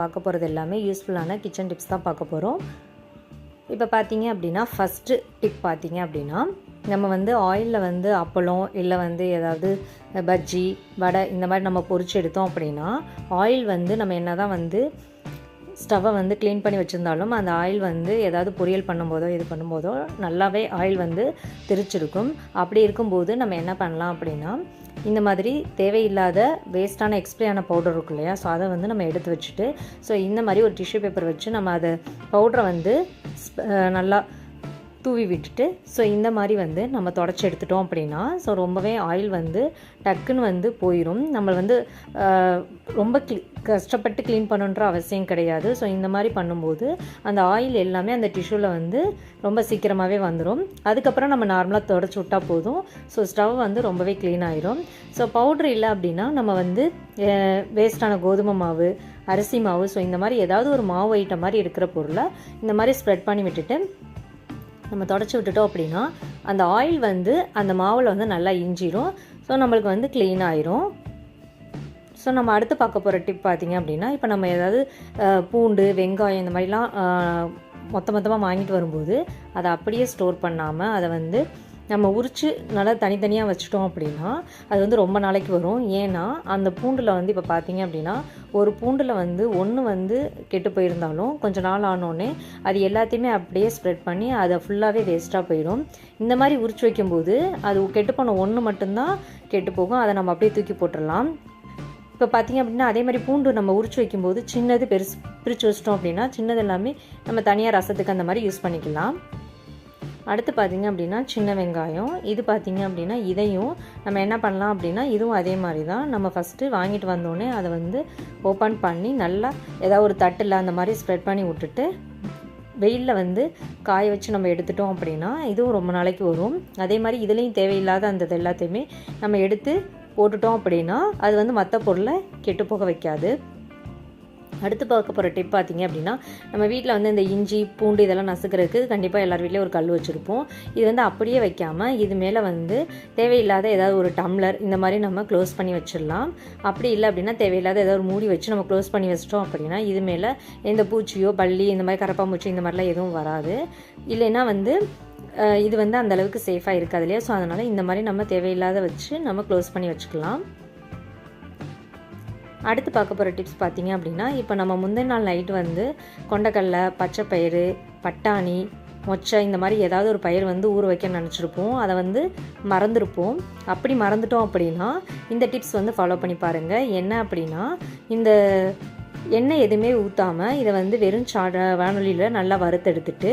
பார்க்க போகிறது எல்லாமே யூஸ்ஃபுல்லான கிச்சன் டிப்ஸ் தான் பார்க்க போகிறோம் இப்போ பார்த்தீங்க அப்படின்னா ஃபஸ்ட்டு டிப் பார்த்தீங்க அப்படின்னா நம்ம வந்து ஆயிலில் வந்து அப்பளம் இல்லை வந்து ஏதாவது பஜ்ஜி வடை இந்த மாதிரி நம்ம பொறிச்சு எடுத்தோம் அப்படின்னா ஆயில் வந்து நம்ம என்ன தான் வந்து ஸ்டவ்வை வந்து க்ளீன் பண்ணி வச்சுருந்தாலும் அந்த ஆயில் வந்து ஏதாவது பொரியல் பண்ணும்போதோ இது பண்ணும்போதோ நல்லாவே ஆயில் வந்து திரிச்சிருக்கும். அப்படி இருக்கும்போது நம்ம என்ன பண்ணலாம் அப்படின்னா இந்த மாதிரி தேவையில்லாத வேஸ்ட்டான எக்ஸ்பிரியான பவுடர் இருக்கும் இல்லையா? ஸோ அதை வந்து நம்ம எடுத்து வச்சுட்டு ஸோ இந்த மாதிரி ஒரு டிஷ்யூ பேப்பர் வச்சு நம்ம அதை பவுடரை வந்து நல்லா தூவி விட்டுட்டு ஸோ இந்த மாதிரி வந்து நம்ம தொடச்சி எடுத்துட்டோம் அப்படின்னா ஸோ ரொம்பவே ஆயில் வந்து டக்குன்னு வந்து போயிடும் நம்ம வந்து ரொம்ப க்ளீ கஷ்டப்பட்டு க்ளீன் பண்ணுன்ற அவசியம் கிடையாது. ஸோ இந்த மாதிரி பண்ணும்போது அந்த ஆயில் எல்லாமே அந்த டிஷ்யூவில் வந்து ரொம்ப சீக்கிரமாகவே வந்துடும் அதுக்கப்புறம் நம்ம நார்மலாக தொடச்சி விட்டால் போதும். ஸோ ஸ்டவ் வந்து ரொம்பவே க்ளீன் ஆயிரும். ஸோ பவுட்ரு இல்லை அப்படின்னா நம்ம வந்து வேஸ்டான கோதுமை மாவு அரிசி மாவு ஸோ இந்த மாதிரி ஏதாவது ஒரு மாவு ஐட்டம் மாதிரி இருக்கிற பொருளை இந்த மாதிரி ஸ்ப்ரெட் பண்ணி விட்டுட்டு நம்ம தொடச்சி விட்டுட்டோம் அப்படின்னா அந்த ஆயில் வந்து அந்த மாவில் வந்து நல்லா இஞ்சிடும் ஸோ நம்மளுக்கு வந்து க்ளீன் ஆயிரும். ஸோ நம்ம அடுத்து பார்க்க போகிற டிப் பார்த்தீங்க அப்படின்னா இப்போ நம்ம ஏதாவது பூண்டு வெங்காயம் இந்த மாதிரிலாம் மொத்த மொத்தமாக வாங்கிட்டு வரும்போது அதை அப்படியே ஸ்டோர் பண்ணாமல் அதை வந்து நம்ம உரித்து நல்லா தனித்தனியாக வச்சுட்டோம் அப்படின்னா அது வந்து ரொம்ப நாளைக்கு வரும். ஏன்னா அந்த பூண்டில் வந்து இப்போ பார்த்தீங்க அப்படின்னா ஒரு பூண்டில் வந்து ஒன்று வந்து கெட்டு போயிருந்தாலும் கொஞ்ச நாள் ஆனோடனே அது எல்லாத்தையுமே அப்படியே ஸ்ப்ரெட் பண்ணி அதை ஃபுல்லாகவே வேஸ்ட்டாக போயிடும். இந்த மாதிரி உரிச்சு வைக்கும்போது அது கெட்டு போன ஒன்று மட்டும்தான் கெட்டு போகும். அதை நம்ம அப்படியே தூக்கி போட்டுடலாம். இப்போ பார்த்தீங்க அப்படின்னா அதே மாதிரி பூண்டு நம்ம உரிச்சு வைக்கும்போது சின்னது பெருசு பிரித்து வச்சிட்டோம் அப்படின்னா சின்னது எல்லாமே நம்ம தனியாக ரசத்துக்கு அந்த மாதிரி யூஸ் பண்ணிக்கலாம். அடுத்து பார்த்திங்க அப்படின்னா சின்ன வெங்காயம் இது பார்த்திங்க அப்படின்னா இதையும் நம்ம என்ன பண்ணலாம் அப்படின்னா இதுவும் அதே மாதிரி தான். நம்ம ஃபஸ்ட்டு வாங்கிட்டு வந்தோடனே அதை வந்து ஓப்பன் பண்ணி நல்லா ஏதாவது ஒரு தட்டில் அந்த மாதிரி ஸ்ப்ரெட் பண்ணி விட்டுட்டு வெயிலில் வந்து காய வச்சு நம்ம எடுத்துட்டோம் அப்படின்னா இதுவும் ரொம்ப நாளைக்கு வரும். அதே மாதிரி இதுலேயும் தேவையில்லாத அந்த இது எல்லாத்தையுமே நம்ம எடுத்து போட்டுட்டோம் அப்படின்னா அது வந்து மற்ற பொருளை கெட்டு போக வைக்காது. அடுத்து பார்க்க போகிற டிப் பார்த்தீங்க அப்படின்னா நம்ம வீட்டில் வந்து இந்த இஞ்சி பூண்டு இதெல்லாம் நசுக்கிறதுக்கு கண்டிப்பாக எல்லார் வீட்லேயும் ஒரு கல் வச்சுருப்போம். இது வந்து அப்படியே வைக்காமல் இது மேலே வந்து தேவையில்லாத ஏதாவது ஒரு டம்ளர் இந்த மாதிரி நம்ம க்ளோஸ் பண்ணி வச்சிடலாம். அப்படி இல்லை அப்படின்னா தேவையில்லாத ஏதாவது ஒரு மூடி வச்சு நம்ம க்ளோஸ் பண்ணி வச்சிட்டோம் அப்படின்னா இது மேலே எந்த பூச்சியோ பள்ளி இந்த மாதிரி கரப்பாம்பூச்சி இந்த மாதிரிலாம் எதுவும் வராது. இல்லைன்னா வந்து இது வந்து அந்தளவுக்கு சேஃபாக இருக்காது இல்லையா? ஸோ அதனால் இந்த மாதிரி நம்ம தேவையில்லாத வச்சு நம்ம க்ளோஸ் பண்ணி வச்சுக்கலாம். அடுத்து பார்க்க போகிற டிப்ஸ் பார்த்தீங்க அப்படின்னா இப்போ நம்ம முந்தின நாள் நைட் வந்து கொண்டக்கடலை பச்சைப்பயிறு பட்டாணி மொச்சை இந்த மாதிரி ஏதாவது ஒரு பயிர் வந்து ஊற வைக்க நினச்சிருப்போம். அதை வந்து மறந்துருப்போம். அப்படி மறந்துட்டோம் அப்படின்னா இந்த டிப்ஸ் வந்து ஃபாலோ பண்ணி பாருங்கள் என்ன அப்படின்னா இந்த எண்ணெய் எதுவுமே ஊற்றாமல் இதை வந்து வெறும் சா வானொலியில் நல்லா வறுத்தெடுத்துட்டு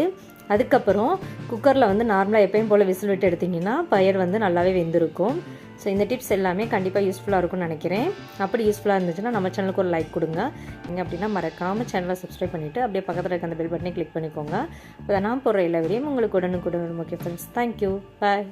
அதுக்கப்புறம் குக்கரில் வந்து நார்மலாக எப்பயும் போல் விசில் விட்டு எடுத்திங்கன்னா பயிர் வந்து நல்லாவே வெந்திருக்கும். ஸோ இந்த டிப்ஸ் எல்லாமே கண்டிப்பாக யூஸ்ஃபுல்லாக இருக்கும்னு நினைக்கிறேன். அப்படி யூஸ்ஃபுல்லாக இருந்துச்சுன்னா நம்ம சேனலுக்கு ஒரு லைக் கொடுங்க. நீங்கள் அப்படின்னா மறக்காமல் சேனலை சப்ஸ்கிரைப் பண்ணிவிட்டு அப்படியே பக்கத்தில் இருக்க அந்த பெல் பட்டனை கிளிக் பண்ணிக்கோங்க. இப்போ நான் போடுற எல்லா வீடியோவும் உங்களுக்கு உடனுக்குடன் ஓகே ஃப்ரெண்ட்ஸ் தேங்க்யூ பாய்